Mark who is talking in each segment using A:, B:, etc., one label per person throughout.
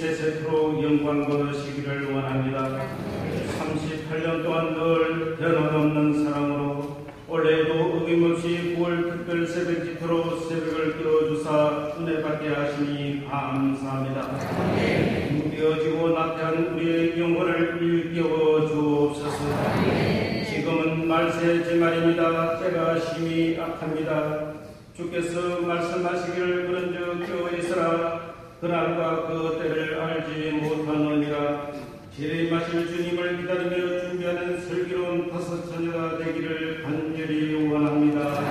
A: 세세토록 영광 거두시기를 원합니다. 38년 동안 늘 변함없는 사랑으로 올해도 어김없이 9월 특별 새벽 기토로 새벽을 끼워주사 은혜 받게 하시니 감사합니다. 무뎌지고 나태한 우리의 영혼을 일깨워 주옵소서. 지금은 말세 제 말입니다. 때가 심히 악합니다. 주께서 말씀하시기를 그런즉 깨어 있으라. 그날과 그 때를 알지 못하느니라. 재림하실 주님을 기다리며 준비하는 슬기로운 다섯 처녀가 되기를 간절히 원합니다.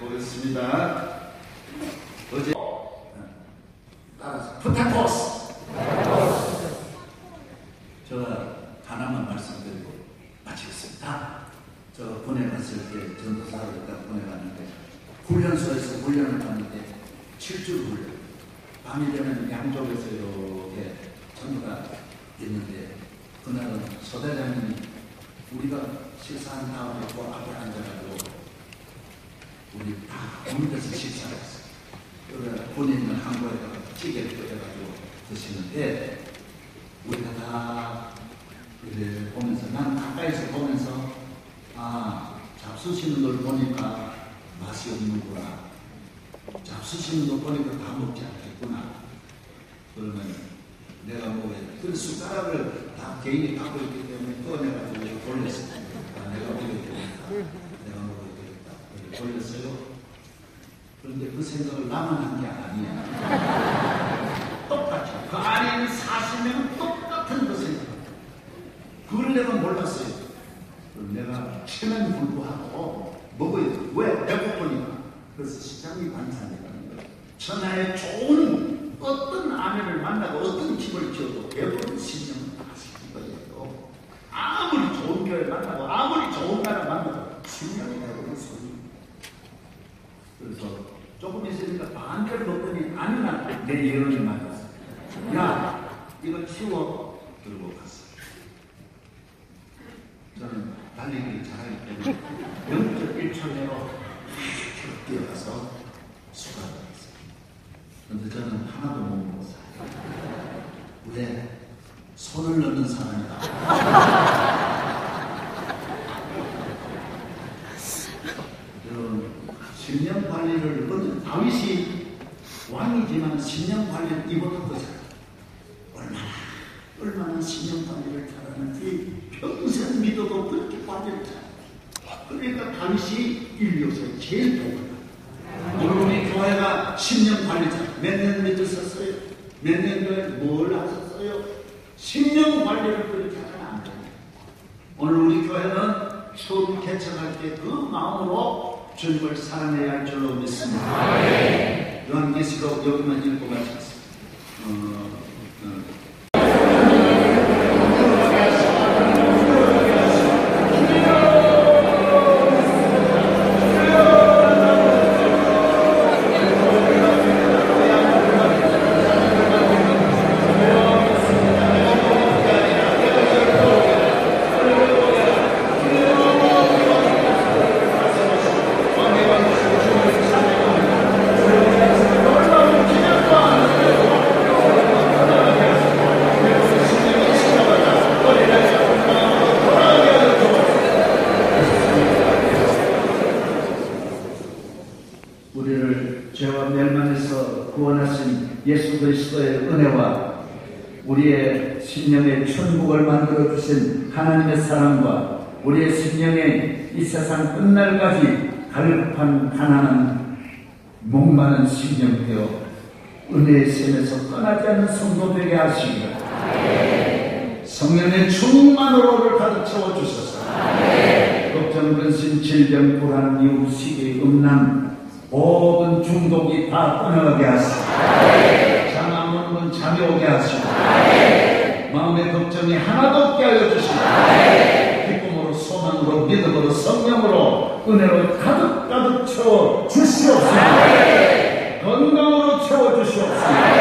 B: 보겠습니다. 어제 따라서 푸타코스. 저 하나만 말씀드리고 마치겠습니다. 저 보내갔을 때 전도사를 딱 보내갔는데 훈련소에서 훈련을 갔는데 7주 훈련. 밤이 되면 양쪽에서 이렇게 전도가 있는데 그날은 서대장님이 우리가 식사한 다음에 그 앞에 앉아가지고 우리 다 오늘에서 식사를 했어요. 그래 본인은 한국에다가 찌개를 끓여가지고 드시는데 우리가 다 이렇게 보면서 나는 가까이서 보면서 아 잡수시는 걸 보니까 맛이 없는구나. 잡수시는 거 보니까 다 먹지 않겠구나. 그러면 내가 뭐에 그 숟가락을 다 개인이 갖고 있기 때문에 꺼내가지고 돌렸어요. 아, 내가 먹어야 되겠다. 내가 먹어야 돌렸어요. 그런데 그 생각을 나만 한 게 아니야. 똑같죠. 그 안에 있는 40명은 똑같은 그 생각. 그걸 내가 몰랐어요. 내가 체면 불구하고 먹어야 돼. 왜? 배고프니까. 그래서 시장이 반찬이라는. 천하에 좋은 어떤 아내를 만나고 어떤 집을 지어도 배부른 신령은 맛있는 거예요. 아무리 좋은 교회 만나고 아무리 좋은 나라 만나도 신령이라고 소리. 그래서 조금 있으니까 반절 먹더니 아니나 내 예언이 맞았어. 야, 이거 치워. 들고 갔어. 저는 달리기를 잘하기 때문에 0.1초 내로 뛰어가서 수고를 했어요. 근데 저는 하나도 못 먹었어요. 왜? 손을 넣는 사람이다. 신령 관리를, 그건 다윗이 왕이지만 관리를 이보다 더 잘. 얼마나, 얼마나 신령 관리를 잘하는지 평생 믿어도 그렇게 관리를 잘. 그러니까 다윗이 인류에서 제일 독하다. 여러분이 교회가 10년 관리자 몇년 믿으셨어요? 몇 년도에 뭘 하셨어요? 심령 관리를 그렇게 하면 안 돼요. 오늘 우리 교회는 처음 개척할 때 그 마음으로 주님을 사랑해야 할 줄로 믿습니다. 요한계시록 여기만 읽고 마치겠습니다. 어, 어, 우리를 죄와 구원하신 예수 그리스도의 은혜와 우리의 심령의 천국을 만들어 주신 하나님의 사랑과 우리의 심령의 이 세상 끝날까지 갈급한 가난한 목마른 심령 되어 은혜의 샘에서 떠나지 않는 성도 되게 하시기를. 성령의 충만으로 우리를 가득 채워 주소서. 걱정, 근심, 질병, 불안, 이웃, 시기, 음란 모든 중독이 다 떠나게 하시고 오는 건 잠이 오게 하시고 마음의 걱정이 하나도 없게 하여 주시고 기쁨으로 소망으로 믿음으로 성령으로 은혜로 가득 가득 채워 주시옵소서. 건강으로 채워 주시옵소서